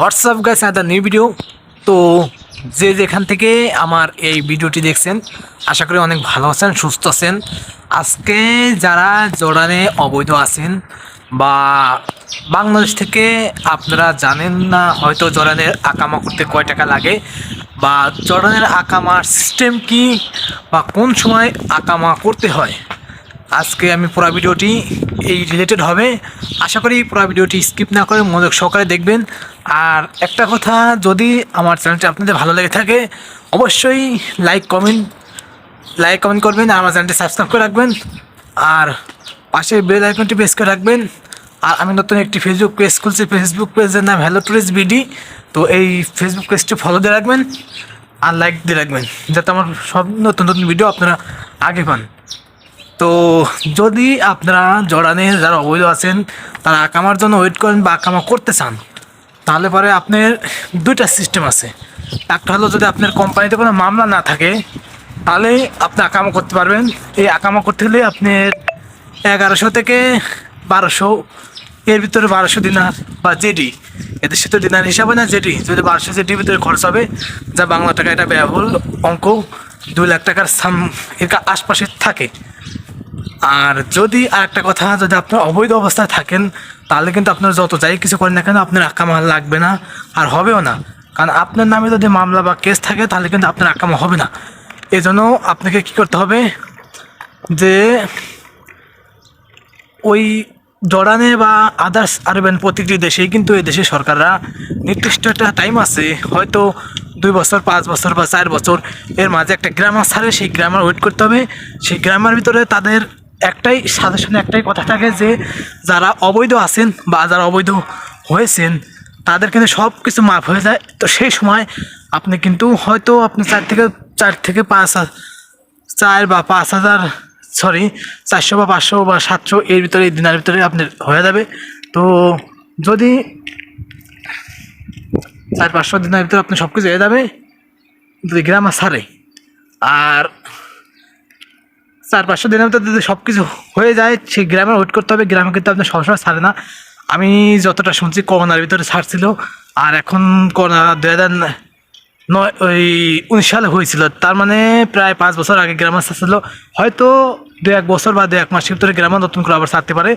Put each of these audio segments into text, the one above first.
WhatsApp guys other new video তো যে যেখান থেকে আমার এই ভিডিওটি দেখছেন, আশা করি অনেক ভালো আছেন, সুস্থ আছেন। আজকে যারা জর্ডানে অবৈধ আছেন বা বাংলাদেশ থেকে আপনারা জানেন না, হয়তো জর্ডানের আকামা করতে কয় টাকা লাগে, বা জর্ডানের আকামার সিস্টেম কি, বা কোন সময় আকামা করতে হয়। আজকে আমি পুরো ভিডিওটি এই রিলেটেড হবে। আশা করি পুরো ভিডিওটি স্কিপ না করে মনোযোগ সহকারে দেখবেন। আর একটা কথা, যদি আমার চ্যানেলটি আপনাদের ভালো লেগে থাকে, অবশ্যই লাইক কমেন্ট লাইক কমেন্ট করবেন আর আমার চ্যানেলটি সাবস্ক্রাইব করে রাখবেন। আর পাশে বেল আইকনটি প্রেস করে রাখবেন। আর আমি নতুন একটি ফেসবুক পেজ খুলছি। ফেসবুক পেজের নাম হ্যালো টুরিস্ট বিডি তো এই ফেসবুক পেজটি ফলো দিয়ে রাখবেন আর লাইক দিয়ে রাখবেন। যাতে আমার সব নতুন নতুন ভিডিও আপনারা আগে পান। তো যদি আপনারা জড়ানে যারা অবৈধ আছেন, তারা আকামার জন্য ওয়েট করেন বা আকামা করতে চান, তাহলে পরে আপনার দুইটা সিস্টেম আছে। একটা হলো যদি আপনার কোম্পানিতে কোনো মামলা না থাকে, তাহলে আপনি আকামা করতে পারবেন। এই আকামা করতে হলে আপনার এগারোশো থেকে বারোশো, এর ভিতরে বারোশো দিনার বা জেডি, এদের সাথে দিনার হিসাবে না, জেডি। যদি বারোশো জেডির ভিতরে খরচ হবে, যা বাংলা টাকা এটা ব্যয়বহুল অঙ্ক, দুই লাখ টাকার সাম এর আশপাশে থাকে। আর যদি আর একটা কথা, যদি আপনার অবৈধ অবস্থায় থাকেন, তাহলে কিন্তু আপনার যত যাই কিছু করেন না কেন, আপনার আকামা লাগবে না, আর হবেও না। কারণ আপনার নামে যদি মামলা বা কেস থাকে, তাহলে কিন্তু আপনার আকামা হবে না। এই জন্য আপনাকে কী করতে হবে যে, ওই জর্ডানে বা আদার্স আরবেন প্রতিটি দেশেই কিন্তু এই দেশের সরকাররা নির্দিষ্ট একটা টাইম আছে, হয়তো দুই বছর, পাঁচ বছর বা চার বছর, এর মাঝে একটা গ্রামার ছাড়ে সেই গ্রামার ওয়েট করতে হবে। সেই গ্রামার ভিতরে তাদের একটাই সাজেশনে একটাই কথা থাকে যে যারা অবৈধ আছেন বা যারা অবৈধ হয়েছেন, তাদের কিন্তু সব কিছু মাফ হয়ে যায়। তো সেই সময় আপনি কিন্তু হয়তো আপনি চার থেকে চার থেকে পাঁচ চার বা পাঁচ হাজার সরি চারশো বা পাঁচশো বা সাতশো এর ভিতরে, এই দিনের ভিতরে আপনার হয়ে যাবে। তো যদি চার পাঁচশো দিনের ভিতরে আপনি সব কিছু হয়ে যাবে, যদি গ্রামে সারে আর চার পাঁচশো দিনের ভিতরে যদি সব কিছু হয়ে যায়, সেই গ্রামে ওয়েট করতে হবে। গ্রামে কিন্তু আপনার সবসময় ছাড়ে না। আমি যতটা শুনছি, করোনার ভিতরে ছাড়ছিল। আর এখন করোনা দু হাজার নয়, ওই উনিশ সালে হয়েছিল। তার মানে প্রায় পাঁচ বছর আগে গ্রামার ছিল হয়তো দু এক বছর বা দু এক মাসের ভিতরে গ্রামার নতুন করে আবার ছাড়তে পারে।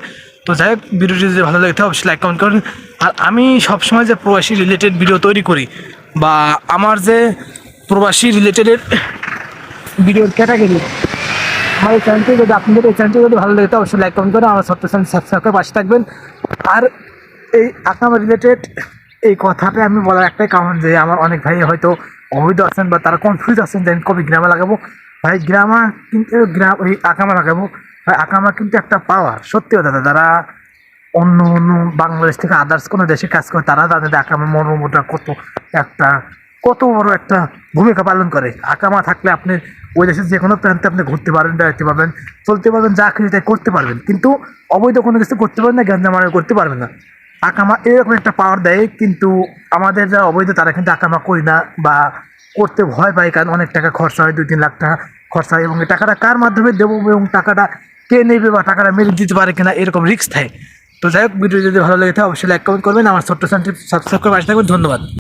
তো যাই হোক, ভিডিওটি যদি ভালো লাগে, অবশ্যই লাইক কমেন্ট করেন আর আমি সবসময় যে প্রবাসী রিলেটেড ভিডিও তৈরি করি বা আমার যে প্রবাসী রিলেটেডের ভিডিওর ক্যাটাগরি আমার এই চ্যানেলটি যদি আপনাদের এই চ্যানেলটি যদি ভালো লাগে অবশ্যই লাইক কমেন্ট করে আমার ছোট্ট চ্যানেল সাবস্ক্রাইব করে পাশে থাকবেন। আর এই আকামা রিলেটেড এই কথাটা আমি বলার একটাই কারণ যে, আমার অনেক ভাই হয়তো অবৈধ আছেন বা তারা কনফিউজ আছেন যে আমি কবে গ্রামে লাগাবো। ভাই, গ্রামা কিন্তু, গ্রাম ওই আকামা লাগাবো। ভাই, আকামা কিন্তু একটা পাওয়ার সত্যি কথা। যারা অন্য অন্য বাংলাদেশ থেকে আদার্স কোনো দেশে কাজ করে, তারা তাদের আকামা মর্মটা কত একটা, কত বড় একটা ভূমিকা পালন করে। আকামা থাকলে আপনি ওই দেশের যে কোনো প্রান্তে আপনি ঘুরতে পারবেন, বেড়াতে পারবেন, চলতে পারবেন, যা কিছু তাই করতে পারবেন। কিন্তু অবৈধ কোনো কিছু করতে পারবেন না গ্যাঞ্জামারে করতে পারবেন না। আকামা এরকম একটা পাওয়ার দেয়, কিন্তু আমাদের যারা অবৈধ, তারা কিন্তু আকামা করি না বা করতে ভয় পাই কারণ অনেক টাকা খরচা হয় দুই তিন লাখ টাকা খরচা হয়, এবং টাকাটা কার মাধ্যমে দেবো এবং টাকাটা কে নেবে বা টাকাটা মেরে দিতে পারে কিনা এরকম রিস্ক থাকে তো যাই হোক ভিডিও যদি ভালো লেগে থাকে, অবশ্যই লাইক কমেন্ট করবেন। আমার ছোট্ট চ্যানেলটি সাবস্ক্রাইব করে পাশে থাকবেন। ধন্যবাদ।